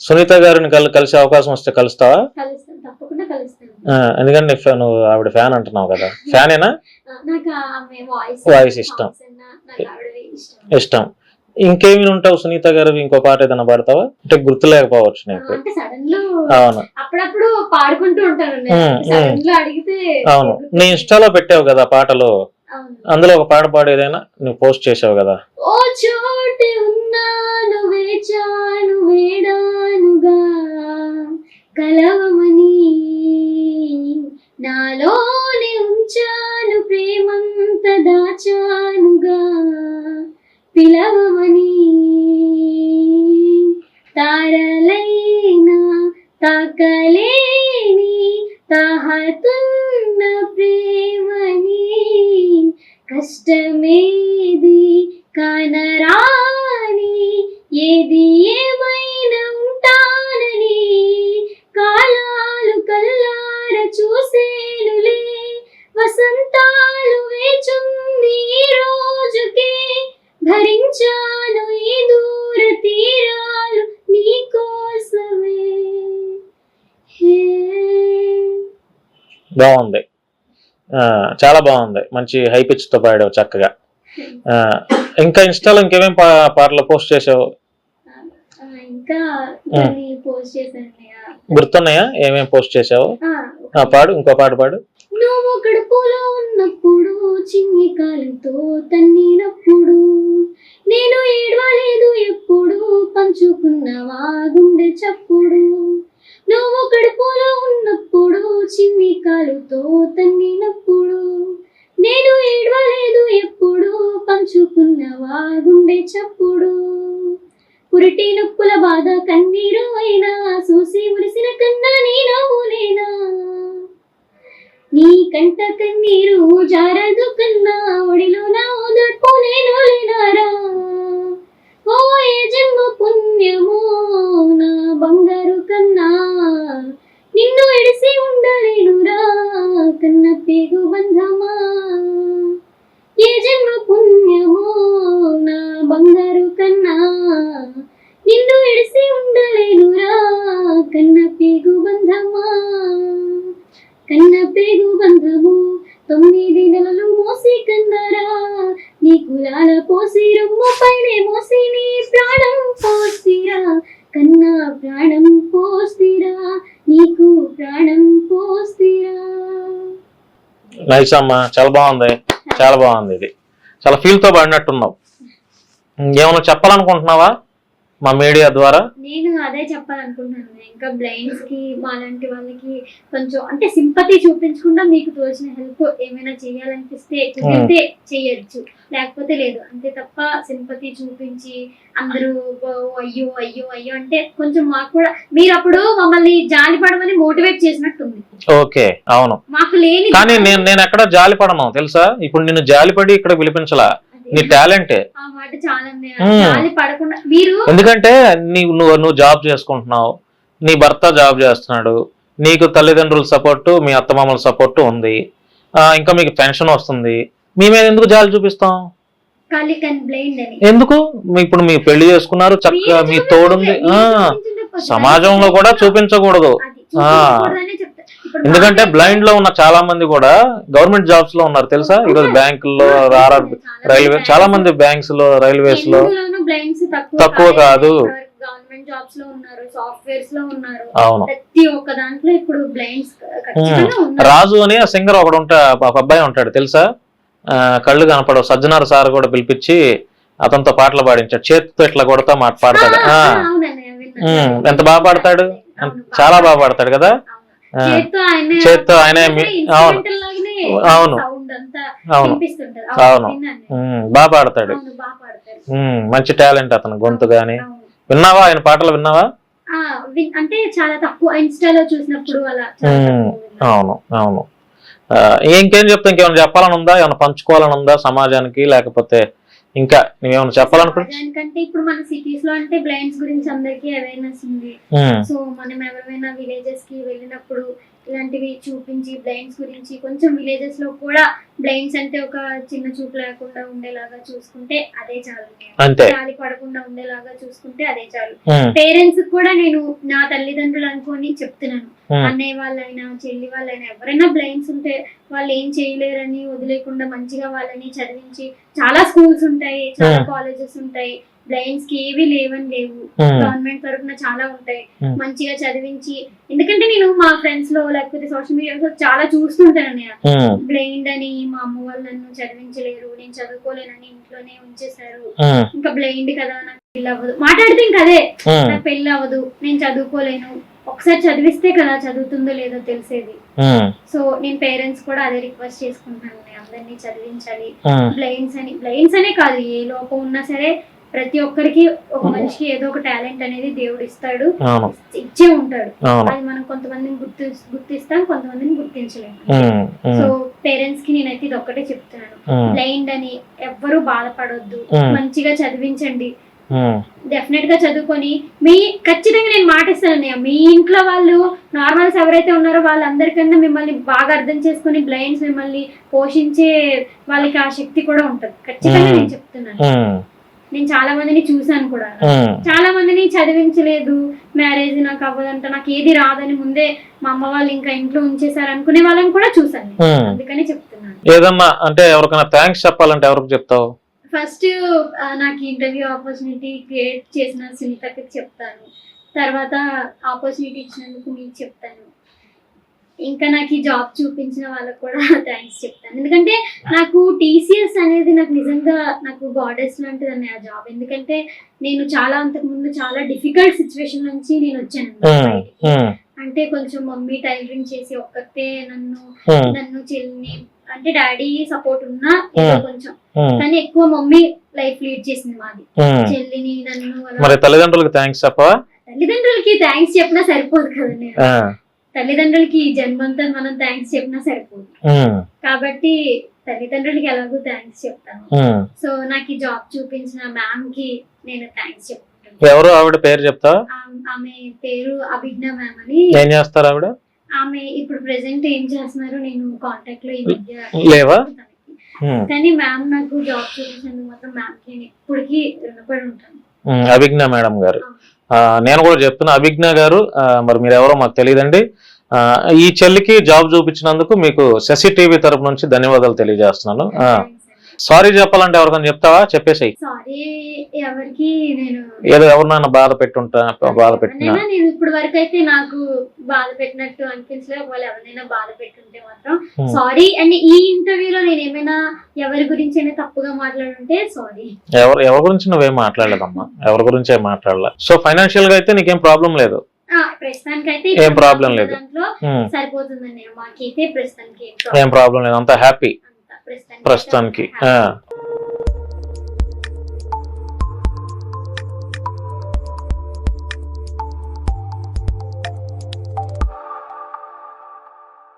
సునీత గారిని కల్ కలిసే అవకాశం వస్తే కలుస్తావా? ఎందుకంటే నువ్వు ఆవిడ ఫ్యాన్ అంటున్నావు కదా. ఫ్యానేనా? వాయిస్ ఇష్టం. ఇష్టం. ఇంకేమి ఉంటావు సునీత గారివి? ఇంకో పాట ఏదైనా పాడతావా? అంటే గుర్తు లేకపోవచ్చు నీకు. అవును. అవును. నీ ఇన్స్టాలో పెట్టావు కదా పాటలు. అందులో ఒక పాట పాడేదైనా నువ్వు పోస్ట్ చేసావు కదా? ఓ వేడానుగా. కలవమని నాలోనే ఉంచాను ప్రేమంత దాచానుగా. పిలవమని తారలైనా తాకలేని తాహతున్న ప్రేమని కష్టమేది కనరా ఏది ఏమైనా ఉంటానని కాలాలు కల్లార చూసేనులే. వసంతాలు వేచుంది రోజుకే భరించాను ఈ దూర తీరాలు నీ కోసమే బాగుంది. చాలా బాగుంది. మంచి హై పిచ్తో పాడావు చక్కగా. ఇంకా ఇన్స్టాలో ఇంకేమేం పా- పాటలు పోస్ట్ చేసావు? ఇంకా పోస్ట్ చేశాను. గుర్తున్నాయా? ఏమేం పోస్ట్ చేసావు పాడు ఇంకో పాట పాడు. నువ్వు కడుపులో ఉన్నప్పుడు చిన్ని కాలుతో తన్నినప్పుడు నేను ఏడవలేదు ఎప్పుడు పంచుకున్నవా గుండె చప్పుడు. నువ్వు కడుపులో ఉన్నప్పుడు చిన్ని కాలుతో తన్నినప్పుడు నేను ఏడవలేదు ఎప్పుడు పంచుకున్నవా గుండె చప్పుడు. పురిటి నొప్పుల బాధ కన్నీరు అయినా చూసి మురిసిన కన్నా నీ నవ్వులేనా నీ కంట కన్నీరు జారదు కన్నా ఒడిలో నా ఓదార్పు నేను లేనారా? ఓ ఏ జన్మ పుణ్యమో నా బంగారు కన్నా నిన్ను ఎడిసి ఉండలేనురా. తొమ్మిది నెలలు మోసి కన్నారా? నీ కులాల పోసి రొమ్ము పైనే మోసి నీ ప్రాణం పోసిరా కన్నా ప్రాణం పోసిరా నీకు ప్రాణం పోసిరా నైస్ అమ్మా చాలా బాగుంది చాలా బాగుంది ఇది. చాలా ఫీల్తో పాడినట్టున్నావు. ఏమైనా చెప్పాలనుకుంటున్నావా? మా మీడియా ద్వారా? నేను అదే చెప్పాలనుకుంటున్నాను. ఇంకా బ్లైండ్స్కి మాలాంటి వాళ్ళకి కొంచెం అంటే సింపతి చూపించకుండా మీకు తోచిన హెల్ప్ ఏమైనా చేయాలనిపిస్తే కుదిరితే చేయొచ్చు. లేకపోతే లేదు. అంతే తప్ప సింపతి చూపించి అందరూ "ఓ, అయ్యో అయ్యో అయ్యో అంటే కొంచెం మాకు కూడా మీరు అప్పుడు మమ్మల్ని జాలి పడమని మోటివేట్ చేసినట్టుంది. ఓకే. అవును. మాకు లేని కానీ నేను నేను ఎక్కడ జాలి పడను తెలుసా? ఇప్పుడు నిన్ను జాలిపడి ఇక్కడ పిలిపించలా నీ టాలెంటే. ఎందుకంటే నీవు నువ్వు నువ్వు జాబ్ చేసుకుంటున్నావు. నీ భర్త జాబ్ చేస్తున్నాడు. నీకు తల్లిదండ్రుల సపోర్టు మీ అత్తమామల సపోర్టు ఉంది. ఇంకా మీకు పెన్షన్ వస్తుంది. మీ మీద ఎందుకు జాలి చూపిస్తాం? ఎందుకు? ఇప్పుడు మీ పెళ్ళి చేసుకున్నారు చక్కగా మీ తోడుంది. సమాజంలో కూడా చూపించకూడదు. ఎందుకంటే బ్లైండ్లో ఉన్న చాలా మంది కూడా గవర్నమెంట్ జాబ్స్లో ఉన్నారు తెలుసా? ఈరోజు బ్యాంకుల్లో ఆర్ఆర్ రైల్వే చాలా మంది బ్యాంక్స్లో రైల్వేస్లో తక్కువ కాదు. గవర్నమెంట్ జాబ్స్లో ఉన్నారు సాఫ్ట్వేర్స్లో ఉన్నారు. అవును. ప్రతి ఒక్క దాంట్లో ఇప్పుడు బ్లైండ్స్ ఖచ్చితంగా ఉన్నారు. రాజు అని ఆ సింగర్ ఒకడు ఉంటా ఒక అబ్బాయి ఉంటాడు తెలుసా? కళ్ళు కనపడవు. సజ్జనార్ సార్ కూడా పిలిపించి అతనితో పాటలు పాడించాడు. చేతితో ఇట్లా కొడతా మాట పాడతాడు. ఎంత బాగా పాడతాడు? చాలా బాగా పాడతాడు కదా? చేత్తో ఆయనే అవును. అవును. అవును. అవును. బాగా పాడతాడు మంచి టాలెంట్ అతను గొంతు గాని. విన్నావా ఆయన పాటలు విన్నావా అంటే చాలా తక్కువ ఇన్స్టాలో చూసినప్పుడు అలా. అవును అవును ఇంకేం చెప్తా ఇంకేమైనా చెప్పాలని ఉందా ఏమైనా పంచుకోవాలని ఉందా సమాజానికి లేకపోతే ఇంకా నువ్వేమైనా చెప్పాలనుకుంటే సమాజానికంటే ఇప్పుడు మన సిటీస్లో అంటే బ్లైండ్స్ గురించి అందరికీ అవేర్నెస్ ఉంది. సో మనం ఎవరైనా విలేజెస్కి వెళ్ళినప్పుడు ఇలాంటివి చూపించి బ్లైండ్స్ గురించి కొంచెం విలేజెస్లో కూడా బ్లైండ్స్ అంటే ఒక చిన్న చూపు లేకుండా ఉండేలాగా చూసుకుంటే అదే చాలు. గాలి పడకుండా ఉండేలాగా చూసుకుంటే అదే చాలు. పేరెంట్స్ కూడా నేను నా తల్లిదండ్రులు అనుకొని చెప్తున్నాను. అన్నయ్య వాళ్ళైనా చెల్లి వాళ్ళైనా ఎవరైనా బ్లైండ్స్ ఉంటే వాళ్ళు ఏం చేయలేరని వదిలేకుండా మంచిగా వాళ్ళని చదివించి చాలా స్కూల్స్ ఉంటాయి చాలా. కాలేజెస్ ఉంటాయి. బ్లైండ్స్కి ఏవి లేవని లేవు. గవర్నమెంట్ తరఫున చాలా ఉంటాయి. Hmm. మంచిగా చదివించి ఎందుకంటే నేను మా ఫ్రెండ్స్లో లేకపోతే సోషల్ మీడియాలో చాలా చూస్తుంటాను నేను. బ్లైండ్ అని మా అమ్మ వాళ్ళు నన్ను చదివించలేరు నేను చదువుకోలేనని ఇంట్లోనే ఉంచేశారు. ఇంకా బ్లైండ్ కదా నాకు పెళ్ళి అవ్వదు. మాట్లాడితే ఇంకా అదే. నాకు పెళ్ళి అవ్వదు నేను చదువుకోలేను. ఒకసారి చదివిస్తే కదా చదువుతుందో లేదో తెలిసేది. సో నేను పేరెంట్స్ కూడా అదే రిక్వెస్ట్ చేసుకుంటాను అందరినీ చదివించాలి. బ్లైండ్స్ అని. బ్లైండ్స్ అనే కాదు ఏ లోపం ఉన్నా సరే ప్రతి ఒక్కరికి ఒక మనిషికి ఏదో ఒక టాలెంట్ అనేది దేవుడు ఇస్తాడు. ఇచ్చే ఉంటాడు. అది మనం కొంతమందిని గుర్తు గుర్తిస్తాం కొంతమందిని గుర్తించలేము. సో పేరెంట్స్కి నేనైతే ఇది ఒక్కటే చెప్తున్నాను బ్లైండ్ అని ఎవ్వరూ బాధపడొద్దు. మంచిగా చదివించండి. డెఫినెట్గా చదువుకొని మీ ఖచ్చితంగా నేను మాటిస్తాను అన్నయ్య. మీ ఇంట్లో వాళ్ళు నార్మల్స్ ఎవరైతే ఉన్నారో వాళ్ళందరికన్నా మిమ్మల్ని బాగా అర్థం చేసుకొని బ్లైండ్స్ మిమ్మల్ని పోషించే వాళ్ళకి ఆ శక్తి కూడా ఉంటది. ఖచ్చితంగా నేను చెప్తున్నాను. నేను చాలా మందిని చూసాను కూడా. చాలా మందిని చదివించలేదు. మ్యారేజ్ నాకు అవ్వదంట నాకు ఏది రాదని ముందే మా అమ్మ వాళ్ళు ఇంకా ఇంట్లో ఉంచేసారు అనుకునే వాళ్ళని కూడా చూసాను. అందుకని చెప్తున్నాను. ఏదన్నా అంటే ఎవరికైనా థ్యాంక్స్ చెప్పాలంటే ఎవరికి చెప్తావు? ఫస్ట్ నాకు ఇంటర్వ్యూ ఆపర్చునిటీ క్రియేట్ చేసిన సునీతకి చెప్తాను. తర్వాత ఆపర్చునిటీ ఇచ్చినందుకు మీకు చెప్తాను. ఇంకా నాకు ఈ జాబ్ చూపించిన వాళ్ళకు కూడా థ్యాంక్స్ చెప్తాను. ఎందుకంటే నాకు టీసీఎస్ అనేది నాకు నిజంగా నాకు గాడెస్ లాంటిది అనే ఆ జాబ్ ఎందుకంటే నేను చాలా అంతకు ముందు చాలా డిఫికల్ట్ సిచ్యువేషన్ నుంచి నేను వచ్చాను అంటే కొంచెం మమ్మీ టైలరింగ్ చేసి ఒక్కతే నన్ను నన్ను చెల్లిని అంటే డాడీ సపోర్ట్ ఉన్నా. కొంచెం. కానీ ఎక్కువ మమ్మీ లైఫ్ లీడ్ చేసింది మాది. చెల్లిని నన్ను మరి తల్లిదండ్రులకు థ్యాంక్స్ చెప్పవా? తల్లిదండ్రులకి థ్యాంక్స్ చెప్పినా సరిపోదు కదండి. తల్లిదండ్రులకి జన్మంతా మనం థ్యాంక్స్ చెప్పినా సరిపోదు. కాబట్టి తల్లిదండ్రులకి ఎలాగో థ్యాంక్స్ చెప్తాను. సో నాకు ఈ జాబ్ చూపించిన మ్యామ్కి నేను థ్యాంక్స్ చెప్తాను ఎవరు ఆవిడ పేరు చెప్తావా ఆమ్- పేరు అభిజ్ఞ మ్యామ్ అని. ఏం చేస్తారు ఆవిడ? ఆమె ఇప్పుడు ప్రెసెంట్ ఏం చేస్తున్నారు నేను కాంటాక్ట్లో ఈ మధ్య లేవా? కానీ మ్యామ్ నాకు జాబ్ చూపించినందుకు మాత్రం మ్యామ్కి నేను ఇప్పటికీ రుణపడి ఉంటాను. అభిజ్ఞ మేడం గారు. నేను కూడా చెప్తున్నా అభిజ్ఞ గారు ఆ, మరి మీరు ఎవరో మాకు తెలియదండి. ఆ, ఈ చెల్లికి జాబ్ చూపించినందుకు మీకు శశి టీవీ తరపు నుంచి ధన్యవాదాలు తెలియజేస్తున్నాను. సారీ చెప్పాలంటే ఎవరికైనా చెప్తావా? చెప్పేసి సారీ ఎవరికి నేను ఏదో ఎవరినైనా బాధ పెట్టుంటా బాధ పెట్టినా. నేను ఇప్పుడు వరకు అయితే నాకు బాధ పెట్టినట్టు అనిపించలేదు. ఒకవేళ ఎవరినైనా బాధ పెట్టుంటే మాత్రం Hmm. సారీ అండ్ ఈ ఇంటర్వ్యూలో నేను ఏమైనా ఎవరి గురించి అయినా తప్పుగా మాట్లాడుంటే సారీ ఎవరు ఎవరి గురించి నువ్వేం మాట్లాడలేదమ్మా? ఎవరి గురించి మాట్లాడలే. సో ఫైనాన్షియల్గా అయితే నీకేం ప్రాబ్లం లేదు. ఏం problem లేదు. ఉమ్, సరిపోతుందండి. మాకైతే ప్రస్తుతానికి ఏం ప్రాబ్లం లేదు. అంతా హ్యాపీ ప్రస్తుతానికి.